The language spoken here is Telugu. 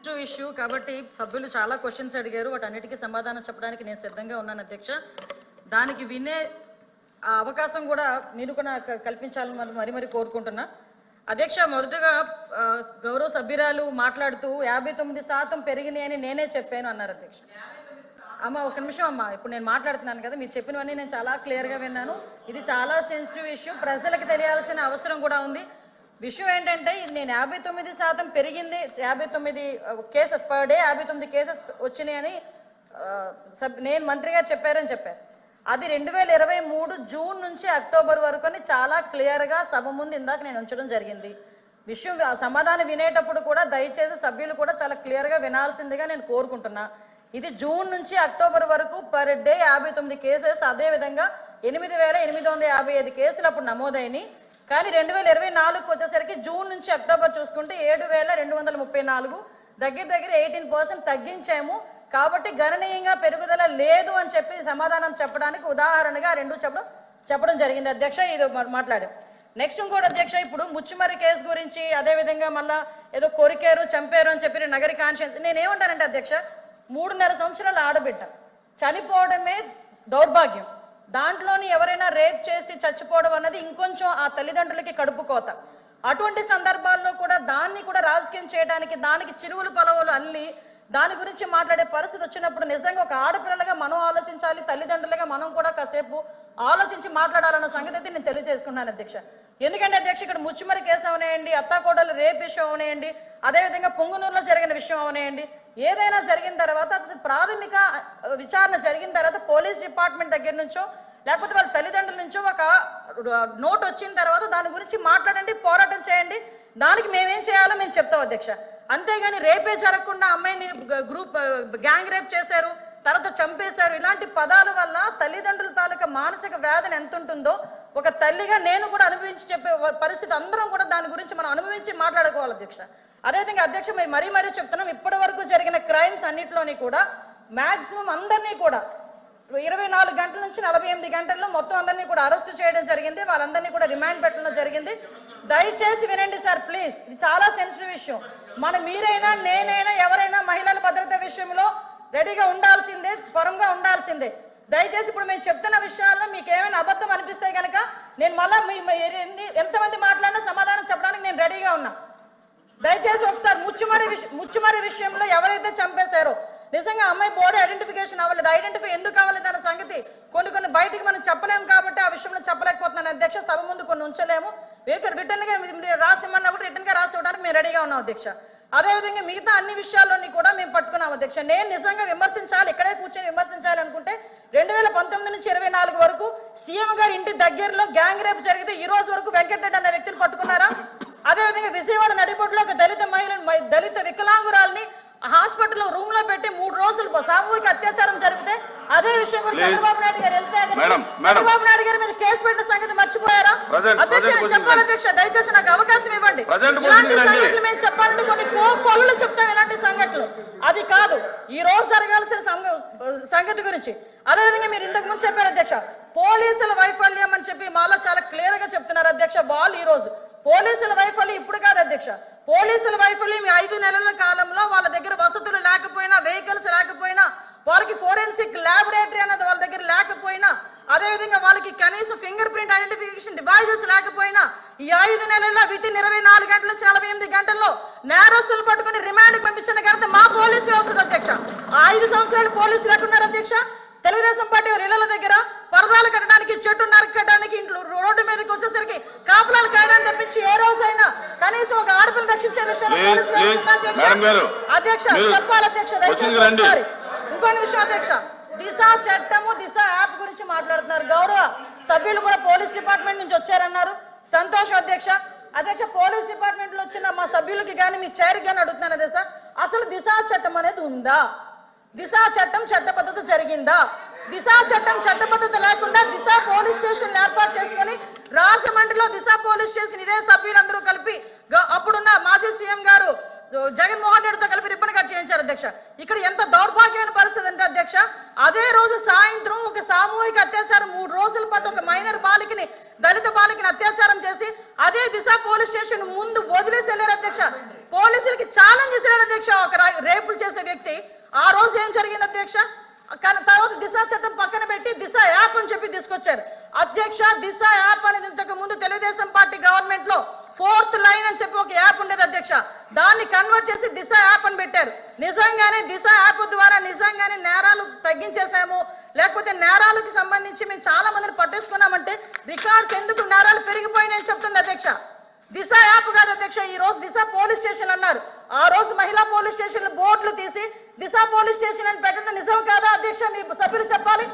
ఇష్యూ ఇష్యూ కాబట్టి సభ్యులు చాలా క్వశ్చన్స్ అడిగారు. వాటన్నిటికీ సమాధానం చెప్పడానికి నేను సిద్ధంగా ఉన్నాను అధ్యక్ష. దానికి వినే ఆ అవకాశం కూడా మీరు కూడా కల్పించాలని మరి మరి మరి కోరుకుంటున్నా. అధ్యక్ష మొదటగా గౌరవ సభ్యురాలు మాట్లాడుతూ యాభై తొమ్మిది శాతం పెరిగినాయని నేనే చెప్పాను అన్నారు అధ్యక్ష. అమ్మ ఒక నిమిషం అమ్మ. ఇప్పుడు నేను మాట్లాడుతున్నాను కదా మీరు చెప్పినవన్నీ నేను చాలా క్లియర్గా విన్నాను. ఇది చాలా సెన్సిటివ్ ఇష్యూ ప్రజలకు తెలియాల్సిన అవసరం కూడా ఉంది. విషయం ఏంటంటే నేను యాభై తొమ్మిది శాతం పెరిగింది యాభై తొమ్మిది కేసెస్ పర్ డే యాభై తొమ్మిది కేసెస్ వచ్చినాయని సబ్ నేను మంత్రిగా చెప్పారని చెప్పారు అది రెండు వేల ఇరవై మూడు జూన్ నుంచి అక్టోబర్ వరకు అని చాలా క్లియర్గా సభ ముందు ఇందాక నేను ఉంచడం జరిగింది. విషయం సమాధానం వినేటప్పుడు కూడా దయచేసి సభ్యులు కూడా చాలా క్లియర్గా వినాల్సిందిగా నేను కోరుకుంటున్నా. ఇది జూన్ నుంచి అక్టోబర్ వరకు పర్ డే యాభై తొమ్మిది కేసెస్ అదేవిధంగా ఎనిమిది వేల ఎనిమిది వందల యాభై ఐదు కేసులు అప్పుడు నమోదైనవి కానీ రెండు వేల ఇరవై నాలుగుకి వచ్చేసరికి జూన్ నుంచి అక్టోబర్ చూసుకుంటే ఏడు వేల రెండు వందల ముప్పై నాలుగు. దగ్గర దగ్గర ఎయిటీన్ పర్సెంట్ తగ్గించాము. కాబట్టి గణనీయంగా పెరుగుదల లేదు అని చెప్పి సమాధానం చెప్పడానికి ఉదాహరణగా రెండు చెప్పడం చెప్పడం జరిగింది. అధ్యక్ష ఇది మా- మాట్లాడాం. నెక్స్ట్ ఇంకోటి అధ్యక్ష ఇప్పుడు ముచ్చుమరి కేసు గురించి అదేవిధంగా మళ్ళా ఏదో కొరికారు చంపారు అని చెప్పి నగరి కాన్షియన్స్ నేనేమంటానంటే అధ్యక్ష మూడున్నర సంవత్సరాల ఆడబిడ్డ చనిపోవడమే దౌర్భాగ్యం. దాంట్లోని ఎవరైనా రేప్ చేసి చచ్చిపోవడం అన్నది ఇంకొంచెం ఆ తల్లిదండ్రులకి కడుపు కోత. అటువంటి సందర్భాల్లో కూడా దాన్ని కూడా రాజకీయం చేయడానికి దానికి చిరువులు పొలవులు అల్లి దాని గురించి మాట్లాడే పరిస్థితి వచ్చినప్పుడు నిజంగా ఒక ఆడపిల్లలుగా మనం ఆలోచించాలి తల్లిదండ్రులుగా మనం కూడా కాసేపు ఆలోచించి మాట్లాడాలన్న సంగతి అయితే నేను తెలియజేసుకున్నాను అధ్యక్ష. ఎందుకంటే అధ్యక్ష ఇక్కడ ముచ్చిమరి కేసు అవనేయండి అత్తాకోడలు రేప్ విషయం అవనేయండి అదేవిధంగా పొంగునూరులో జరిగిన విషయం అవనేయండి. ఏదైనా జరిగిన తర్వాత ప్రాథమిక విచారణ జరిగిన తర్వాత పోలీస్ డిపార్ట్మెంట్ దగ్గర నుంచో లేకపోతే వాళ్ళ తల్లిదండ్రుల నుంచో ఒక నోట్ వచ్చిన తర్వాత దాని గురించి మాట్లాడండి పోరాటం చేయండి. దానికి మేమేం చేయాలో మేము చెప్తాం అధ్యక్ష. అంతేగాని రేపే జరగకుండా అమ్మాయిని గ్రూప్ గ్యాంగ్ రేప్ చేశారు తర్వాత చంపేశారు ఇలాంటి పదాల వల్ల తల్లిదండ్రుల తాలూకా మానసిక వేదన ఎంత ఉంటుందో ఒక తల్లిగా నేను కూడా అనుభవించి చెప్పే పరిస్థితి అందరం కూడా దాని గురించి మనం అనుభవించి మాట్లాడుకోవాలి అధ్యక్ష. అదేవిధంగా అధ్యక్ష మేము మరీ మరీ చెప్తున్నాం ఇప్పటి వరకు జరిగిన క్రైమ్స్ అన్నిటిలోని కూడా మ్యాక్సిమం అందరినీ కూడా ఇరవై నాలుగు గంటల నుంచి నలభై ఎనిమిది గంటల్లో మొత్తం అందరినీ కూడా అరెస్ట్ చేయడం జరిగింది వాళ్ళందరినీ కూడా రిమాండ్ పెట్టడం జరిగింది. దయచేసి వినండి సార్ ప్లీజ్. ఇది చాలా సెన్సిటివ్ విషయం మన మీరైనా నేనైనా ఎవరైనా మహిళల భద్రత విషయంలో రెడీగా ఉండాల్సిందే పరంగా ఉండాల్సిందే. దయచేసి ఇప్పుడు మేము చెప్తున్న విషయాల్లో మీకు ఏమైనా అబద్ధం అనిపిస్తే కనుక నేను మళ్ళా మీ ఎంతమంది మాట్లాడినా సమాధానం చెప్పడానికి నేను రెడీగా ఉన్నా. దయచేసి ఒకసారి ముచ్చుమరి ముచ్చుమరి విషయంలో ఎవరైతే చంపేశారో నిజంగా అమ్మాయి బోర్డు ఐడెంటిఫికేషన్ అవ్వలేదు. ఐడెంటిఫై ఎందుకు అవ్వలేదు అన్న సంగతి కొన్ని కొన్ని బయటికి మనం చెప్పలేము కాబట్టి ఆ విషయంలో చెప్పలేకపోతున్నాను. అధ్యక్ష సభ ముందు కొన్ని ఉంచలేము. స్పీకర్ రిటర్న్గా రాసి రాసిమ్మన్నా కూడా రిటర్న్గా రాసి ఇవ్వడానికి మేము రెడీగా ఉన్నాం అధ్యక్ష. అదేవిధంగా మిగతా అన్ని విషయాల్లోని కూడా మేము పట్టుకున్నాం అధ్యక్ష. నేను నిజంగా విమర్శించాలి ఇక్కడే కూర్చొని విమర్శించాలి అనుకుంటే రెండు వేల పంతొమ్మిది నుంచి ఇరవై నాలుగు వరకు సీఎం గారి ఇంటి దగ్గరలో గ్యాంగ్ రేప్ జరిగితే ఈ రోజు వరకు వెంకటరెడ్డి అన్న వ్యక్తిని పట్టుకున్నారా? అదేవిధంగా విజయవాడ నడిపొడ్లో ఒక దళిత మహిళను దళిత వికలాంగురాల్ని హాస్పిటల్లో రూమ్లో పెట్టి మూడు రోజులు సామూహిక అత్యాచారం జరిగితే అదే విషయం గురించి. చంద్రబాబు నాయుడు గారు వెళ్తే. చంద్రబాబు నాయుడు గారి మీద కేసు పెట్టిన సంగతి మర్చిపోయారా? అధ్యక్ష చెప్పాలి. అధ్యక్ష దయచేసి నాకు అవకాశం ఇవ్వండి. ఇలాంటి మేము చెప్పాలంటే కొన్ని కొలలు చెప్తాం ఇలాంటి సంఘటనలు. అది కాదు. ఈ రోజు జరగాల్సిన సంగ- సంగతి గురించి. అదేవిధంగా మీరు ఇంతకు ముందు చెప్పారు అధ్యక్ష పోలీసుల వైఫల్యం అని చెప్పి మాలో చాలా క్లియర్గా చెప్తున్నారు అధ్యక్ష వాళ్ళు ఈ రోజు. పోలీసుల వైఫల్యం ఇప్పుడు కాదు అధ్యక్ష. పోలీసుల వైఫల్యం ఐదు నెలల కాలంలో వాళ్ళ దగ్గర వసతులు లేకపోయినా వెహికల్స్ లేకపోయినా వాళ్ళకి ఫోరెన్సిక్ ల్యాబొరేటరీ అనేది వాళ్ళ దగ్గర లేకపోయినా అదేవిధంగా వాళ్ళకి కనీసం ఫింగర్ ప్రింట్ ఐడెంటిఫికేషన్ డివైజెస్ లేకపోయినా ఈ ఐదు నెలల్లో విత్ ఇన్ ఇరవై నాలుగు గంటల నుంచి నలభై ఎనిమిది గంటల్లో నేరస్తులు పట్టుకుని రిమాండ్ పంపించిన ఘనత మా పోలీసు వ్యవస్థ అధ్యక్ష. ఆ ఐదు సంవత్సరాలు పోలీసులు ఎక్కడున్నారు అధ్యక్ష. తెలుగుదేశం పార్టీ ఇళ్ళ దగ్గర పరదాలు కట్టడానికి చెట్టు నరకడానికి ఇంట్లో రోడ్డు మీదకి వచ్చేసరికి కాపులాలు కాయడానికి తప్పించి ఏ రోజైనా కనీసం ఒక ఆడపిల్లని రక్షించే విషయంలో అధ్యక్ష? చెప్పాలి అధ్యక్ష దయచేసి నిమిషం అధ్యక్ష. దిశ చట్టము దిశ యాప్ గురించి మాట్లాడుతున్నారు. గౌరవ సభ్యులు కూడా పోలీస్ డిపార్ట్మెంట్ నుంచి వచ్చారన్నారు. సంతోషం అధ్యక్ష. అధ్యక్ష పోలీస్ డిపార్ట్మెంట్లో వచ్చిన మా సభ్యులకి కానీ మీ చైర్కి కానీ అడుగుతున్నాను అధ్యక్ష. అసలు దిశ చట్టం అనేది ఉందా? దిశ చట్టం చట్టబద్ధత జరిగిందా? దిశ చట్టం చట్టబద్ధత లేకుండా దిశ పోలీస్ స్టేషన్ ఏర్పాటు చేసుకొని రాజమండ్రిలో దిశ పోలీస్ స్టేషన్ ఇదే సభ్యులందరూ కలిపి అప్పుడున్న మాజీ సీఎం గారు జగన్మోహన్ రెడ్డితో కలిపి రిబ్బన్ కట్ చేయించారు అధ్యక్ష. ఇక్కడ ఎంత దౌర్భాగ్యమైన పరిస్థితి అంటే అధ్యక్ష అదే రోజు సాయంత్రం ఒక సామూహిక అత్యాచారం మూడు రోజుల పాటు ఒక మైనర్ బాలికని దళిత బాలికని అత్యాచారం చేసి అదే దిశ పోలీస్ స్టేషన్ ముందు వదిలేసి వెళ్ళారు అధ్యక్ష. పోలీసులకి ఛాలెంజ్ చేశారు అధ్యక్ష. ఒక రేపులు చేసే వ్యక్తి. ఆ రోజు ఏం జరిగింది అధ్యక్ష? కానీ తర్వాత దిశ చట్టం పక్కన పెట్టి దిశ యాప్ అని చెప్పి తీసుకొచ్చారు. అధ్యక్ష దిశ యాప్ అనేది ఇంతకు ముందు తెలుగుదేశం పార్టీ గవర్నమెంట్లో ఫోర్త్ లైన్ అని చెప్పి ఒక యాప్ ఉండేది అధ్యక్ష. దాన్ని కన్వర్ట్ చేసి దిశ యాప్ అని పెట్టారు. నిజంగానే దిశ యాప్ ద్వారా నిజంగానే నేరాలు తగ్గించేసాము లేకపోతే నేరాలకు సంబంధించి మేము చాలా మందిని పట్టేసుకున్నామంటే రికార్డ్స్ ఎందుకు నేరాలు పెరిగిపోయినాయని చెప్తుంది అధ్యక్ష. దిశ యాప్ కాదు అధ్యక్ష ఈ రోజు దిశ పోలీస్ స్టేషన్ అన్నారు. ఆ రోజు మహిళా పోలీస్ స్టేషన్ బోర్డులు తీసి దిశ పోలీస్ స్టేషన్ అని పెట్టడం నిజం కాదా అధ్యక్ష? మీ సభ్యులు చెప్పాలి.